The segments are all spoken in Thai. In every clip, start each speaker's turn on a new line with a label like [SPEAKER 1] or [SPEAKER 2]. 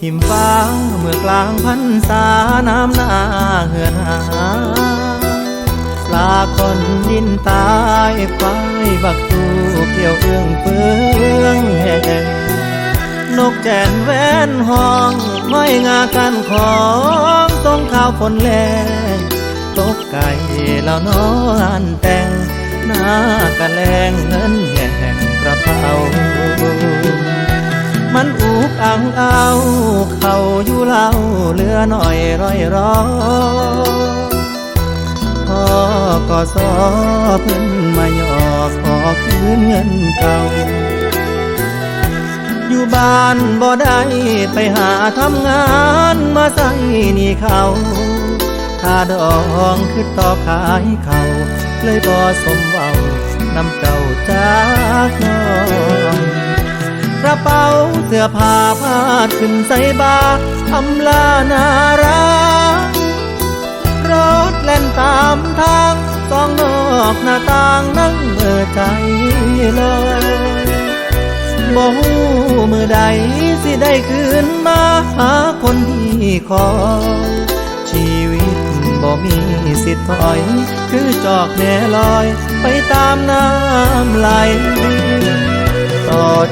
[SPEAKER 1] ทิมฟ้าเมื่อกลางพันษาน้ำหน้าเหือนหาลาคนดินตายควายบักตูเกี่ยวเอื้องเฟืองแห่นกแจ่นแว่นห้องห้อยงากันของต้องข้าวฝนแลงตกไก่แล้วนอนแต่งหน้ากะแลงเงินแห่งกระเป๋า มันอุกอังเอาเขาอยู่เล่าเหลือหน่อยร้อยร้อพ่อก็สอเพิ่นมาหยอกขอคืนเงินเก่า อยู่บ้านบ่ได้ไปหาทำงานมาใส่หนี่เขาค่าดองคือต่อขายเขาเลยบ่สมเว้านำเจ้าจากน้อง กระเป๋าเสื้อผ้าพาดขึ้นใส่บาอำลานารักรถแล่นตามทางสองนอกหน้าต่างนั่งเมื่อใจลอยบ่ฮู้มือใดสิได้คืนมาหาคนที่คอยชีวิตบ่มีสิทธิ์ถอย คือจอกแหนลอยไปตามน้ำไหล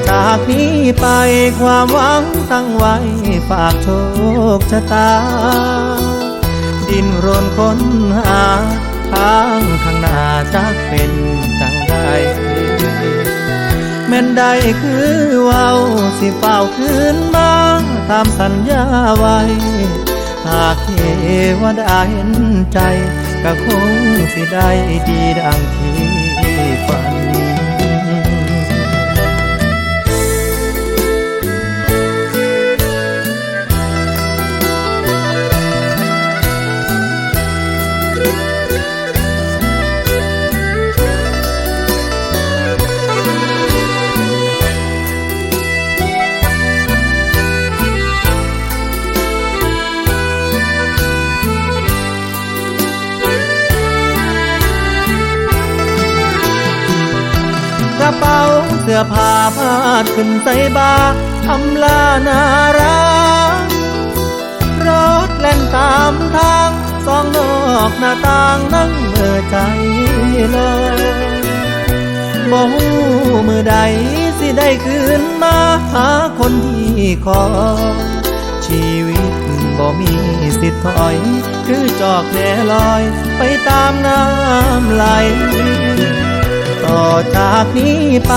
[SPEAKER 1] จากนี้ไปความหวังตั้งไว้ฝากโชคชะตา ดินรนค้นหา ทางข้างหน้าจักเป็นจังใดแม่นใดคือเว้าสิเฝ้าคืนมาตามสัญญาไว้ หากเทวดาเห็นใจ ก็คงสิได้ดีดังที่ สื้อผ้าพาดขึ้นใส่บาอำลานารักรถแล่นตามทางสองนอกหน้าต่างนั่งเมื่อใจลอยบ่ฮู้มือใดสิได้คืนมาหาคนที่คอชีวิตบ่มีสิทธิ์ถอย คือจอกแหนลอยไปตามน้ำไหล ต่อจากนี้ไป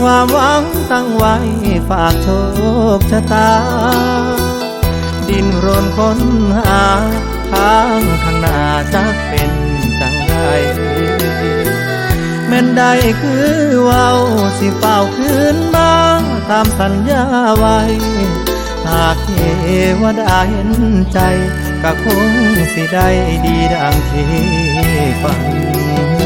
[SPEAKER 1] ความหวังตั้งไว้ฝากโชคชะตา ดินรนค้นหาทางข้างหน้าจักเป็นจังไรแม่นใดคือเว้าสิเฝ้าคืนมาตามสัญญาไว้ หากเทวดาเห็นใจก็คงสิได้ดีดังที่ฝัน